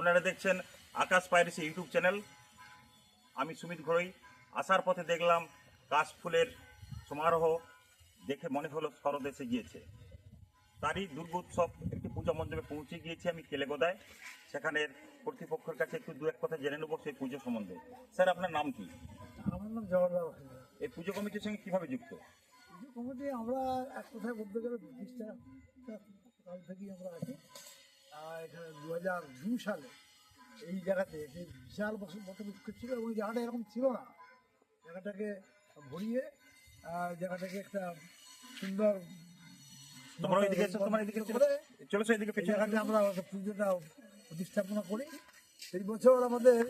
আপনারা দেখছেন আকাশ piracy YouTube channel. আমি সুমিত ঘরই। আসার পথে দেখলাম কাশফুলের সমারোহ দেখে মনে হলো শরৎ এসে গিয়েছে। তারই দুর্গোৎসব একটি পূজা মণ্ডপে পৌঁছে গিয়েছি আমি কেলেগোদায়। সেখানের কর্তৃপক্ষের কাছে একটু দু এক কথা জেনে নেব সেই পুজো সম্বন্ধে। স্যার আপনার নাম কি? আমার নাম জওয়াহরলাল এই পুজো কমিটির সঙ্গে কীভাবে যুক্ত? পুজো কমিটি আমরা এক কথায় বলতে গেলে কাল থেকেই আমরা আছি। এখানে দু হাজার দু সালে এই জায়গাতে একটি বিশাল বছর বৃক্ষ ছিল এবং জায়গাটা এরকম ছিল না। জায়গাটাকে ভরিয়ে জায়গাটাকে একটা সুন্দর আমরা পুজোটা প্রতিস্থাপনা করি। এই বছর আমাদের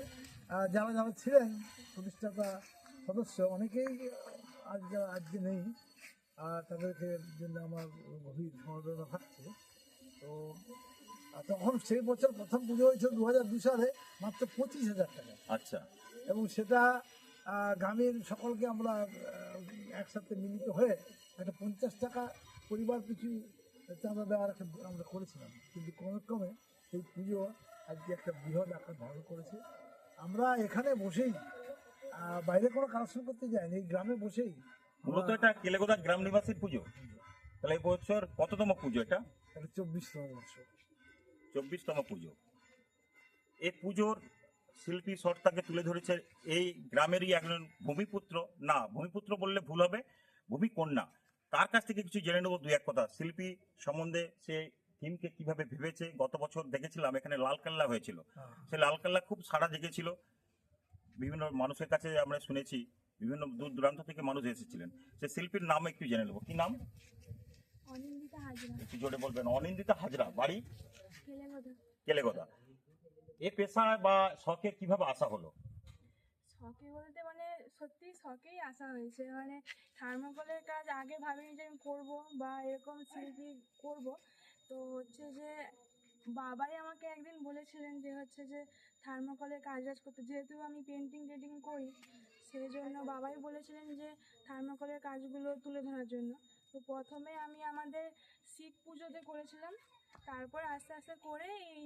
যারা যারা ছিলেন প্রতিষ্ঠাতা সদস্য অনেকেই আজ আজকে নেই আর তাদেরকে জন্য আমার গভীর সমবেদনা থাকছে তো তখন সেই বছর প্রথম পুজো হয়েছিল দু হাজার দু সালে মাত্র পঁচিশ হাজার টাকা। আচ্ছা। এবং সেটা গ্রামের সকলকে আমরা একসাথে মিলিত হয়ে একটা পঞ্চাশ টাকা পরিবার পিছু চাঁদা দেওয়ার একটা আমরা করেছিলাম। কিন্তু ক্রমে এই পুজো আজকে একটা বৃহৎ আকার ধারণ করেছে। আমরা এখানে বসেই বাইরে কোনো কালেকশন করতে যাইনি এই গ্রামে বসেই মূলত এটা কেলেগোদা গ্রাম নিবাসীর পুজো। তাহলে এই বছর কততম পুজো এটা? একটা চব্বিশতম বর্ষ। চব্বিশতম পুজো। এই পুজোর শিল্পী সর্তাকে তুলে ধরেছে এই গ্রামেরই একজন ভূমিপুত্র। না ভূমিপুত্র বললে ভুল হবে ভূমিকন্যা তার কাছ থেকে কিছু জেনে নেব দু এক কথা। শিল্পী সম্বন্ধে সে থিমকে কীভাবে ভেবেছে? গত বছর দেখেছিলাম এখানে লালকাল্লা হয়েছিল। হ্যাঁ। সে লালকাল্লা খুব সাড়া জেগেছিল। বিভিন্ন মানুষের কাছে আমরা শুনেছি বিভিন্ন দূর দূরান্ত থেকে মানুষ এসেছিলেন। সে শিল্পীর নাম একটু জেনে নেব। কি নাম? একটু জোরে বলবেন অনিন্দিতা হাজরা বাড়ি? কেলেগদা। এ বা শখে কীভাবে আসা হলো? শখে বলতে মানে সত্যি শখেই আসা হয়েছে। মানে থার্মোকলের কাজ আগে ভাবিনি যে আমি করব বা এরকম শিল্পী করব। তো হচ্ছে যে বাবাই আমাকে একদিন বলেছিলেন যে হচ্ছে যে থার্মোকলের কাজ বাজ করতে যেহেতু আমি পেন্টিং টেন্টিং করি সেই জন্য বাবাই বলেছিলেন যে থার্মোকলের কাজগুলো তুলে ধরার জন্য। তো প্রথমে আমি আমাদের শিব পুজোতে করেছিলাম। তারপর আস্তে আস্তে করে এই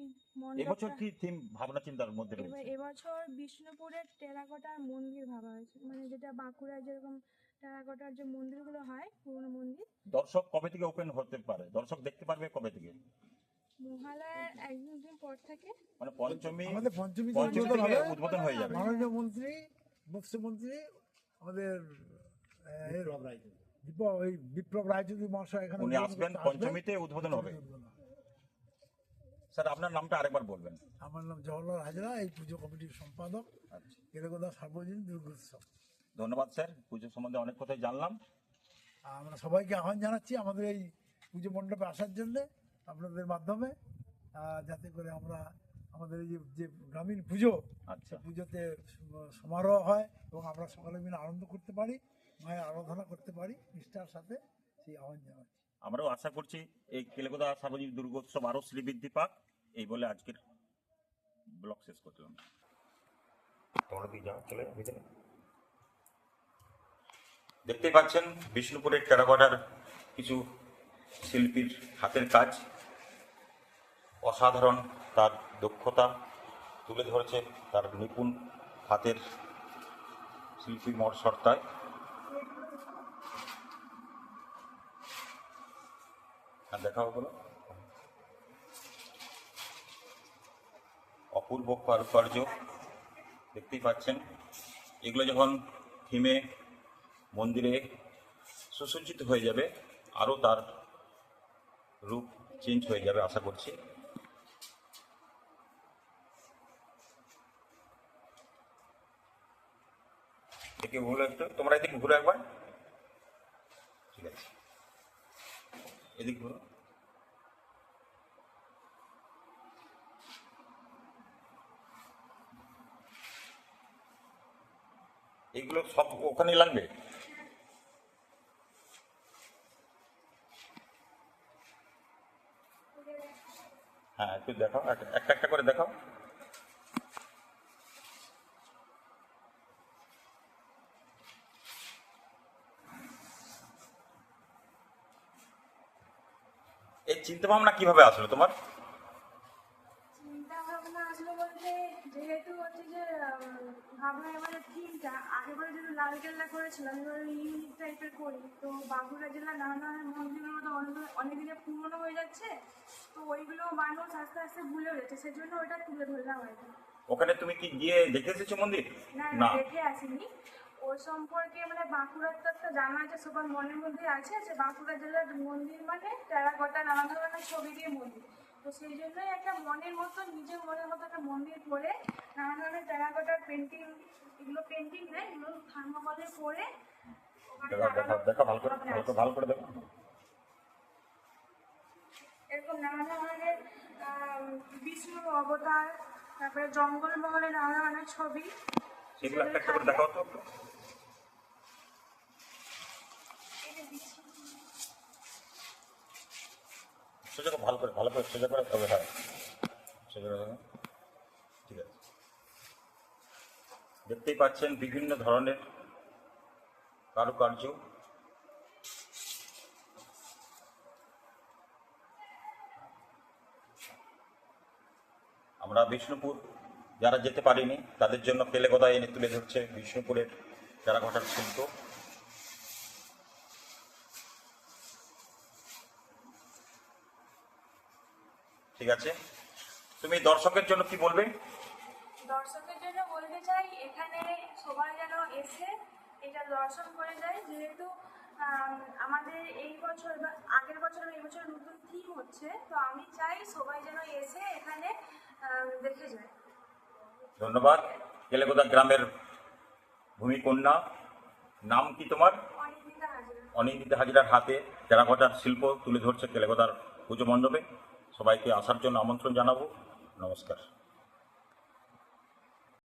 এবছর কি থিম ভাবনা চিন্তার মধ্যে এবার রয়েছে? এবছর বিষ্ণুপুরের টেরাকোটার মন্দির ভাবা হয়েছে। মানে যেটা বাঁকুড়ায় যেরকম টেরাকোটার যে মন্দিরগুলো হয় পুরনো মন্দির। দর্শক কবে থেকে ওপেন হতে পারে? দর্শক দেখতে পারবে কবে থেকে? মহালয়ার একদিন দিন পর থেকে। মানে পঞ্চমী আমাদের পঞ্চমী পঞ্চমী উদ্বোধন থেকে উদ্বোধন হয়ে যাবে। মাননীয় মন্ত্রী মুখ্যমন্ত্রী আমাদের দীপক ওই বিপ্লব রায়চৌধুরী মহাশয় এখানে উনি আসবেন পঞ্চমীতে উদ্বোধন হবে। স্যার আপনার নামটা আরেকবার বলবেন। আমার নাম জওয়াহরলাল হাজরা এই পুজো কমিটির সম্পাদক। আচ্ছা। কেলেগোদা সার্বজনীন দুর্গোৎসব। ধন্যবাদ স্যার। পুজো সম্বন্ধে অনেক কথাই জানলাম। আমরা সবাইকে আহ্বান জানাচ্ছি আমাদের এই পুজো মণ্ডপে আসার জন্য আপনাদের মাধ্যমে যাতে করে আমরা আমাদের এই যে যে গ্রামীণ পুজো আচ্ছা। পুজোতে সমারোহ হয় এবং আমরা সকলে মিলে আনন্দ করতে পারি। মায়ের আরাধনা করতে পারি নিষ্ঠার সাথে সেই আহ্বান জানাচ্ছি। আমরাও আশা করছি এই কেলেগোদা সার্বজনীন দুর্গোৎসব আরও শ্রীবৃদ্ধি পাক এই বলে আজকের ব্লগ শেষ করলাম। তোমরা দিয়ে যাও চলে ভিতরে দেখতেই পাচ্ছেন বিষ্ণুপুরের টেরাকোটার কিছু শিল্পীর হাতের কাজ। অসাধারণ তার দক্ষতা তুলে ধরেছে তার নিপুণ হাতের শিল্পী মর সর্তায় আর দেখাও বলো অপূর্ব কারুকার্য দেখতেই পাচ্ছেন। এগুলো যখন থিমে, মন্দিরে সুসজ্জিত হয়ে যাবে, আরও তার রূপ চেঞ্জ হয়ে যাবে আশা করছি। এদিকে ঘুরো একটু তোমরা এদিকে ঘুরো একবার। ঠিক আছে। এদিক ঘুরো। এগুলো সব ওখানে লাগবে? হ্যাঁ একটু দেখাও, এক- একটা একটা করে দেখাও। এই চিন্তা ভাবনা কীভাবে আসলো তোমার? থিমটা আগেবারে যদি লাল কেল্লা করেছিলাম এবারে ইউনিক টাইপের করি। তো বাঁকুড়া জেলার নানা মন্দিরের মতো অনেক অনেকদিনে পুরনো হয়ে যাচ্ছে তো ওইগুলো মানুষ আস্তে আস্তে ভুলে যাচ্ছে সেজন্য ওইটা তুলে ধরলাম আর কি। ওখানে তুমি কি গিয়ে দেখে এসেছ মন্দির? না দেখে আসিনি। ওই সম্পর্কে মানে বাঁকুড়ার তো একটা জানা আছে সবার মনের মধ্যে আছে যে বাঁকুড়া জেলার মন্দির মানে টেরাকোটা নানা ধরনের ছবি দিয়ে মন্দির। তো সেই জন্যই একটা মনের মতো নিজের মনের মতো একটা মন্দির করে নানা ধরনের টেরাকোটার পেন্টিং এগুলো পেন্টিং নেই এগুলো থার্মোকলে করে ওখানে দেখা দেখা লাগানো- দেখা ভালো করে ভালো করে দেখো এরকম নানা ধরনের বিষ্ণুর অবতার তারপরে জঙ্গলমহলে নানা ধরনের ছবি সেগুলো একটা একটা করে দেখাও তো একটু। এই যে দিচ্ছি। সোজা ভালো করে ভালো করে সোজা করে তবে হ্যাঁ সোজা করে দেখো। ঠিক আছে দেখতেই পাচ্ছেন বিভিন্ন ধরনের কারুকার্য। আমরা বিষ্ণুপুর যারা যেতে পারিনি, তাদের জন্য পেলেগদা এনে তুলে ধরছে বিষ্ণুপুরের টেরাকোটার শিল্প। ঠিক আছে? তুমি দর্শকের জন্য কি বলবে? দর্শকের চাই এখানে সবাই যেন এসে এটা দর্শন করে যায়। যেহেতু আমাদের এই বছর বা আগের বছর এই বছর নতুন থিম হচ্ছে তো আমি চাই সবাই যেন এসে এখানে দেখে যায়। ধন্যবাদ। কেলেগোদা গ্রামের ভূমিকন্যা নাম কি তোমার? অনিন্দিতা হাজিরার হাতে টেরাকোটার শিল্প তুলে ধরছে কেলেগোদার পুজো মণ্ডপে। সবাইকে আসার জন্য আমন্ত্রণ জানাব। নমস্কার।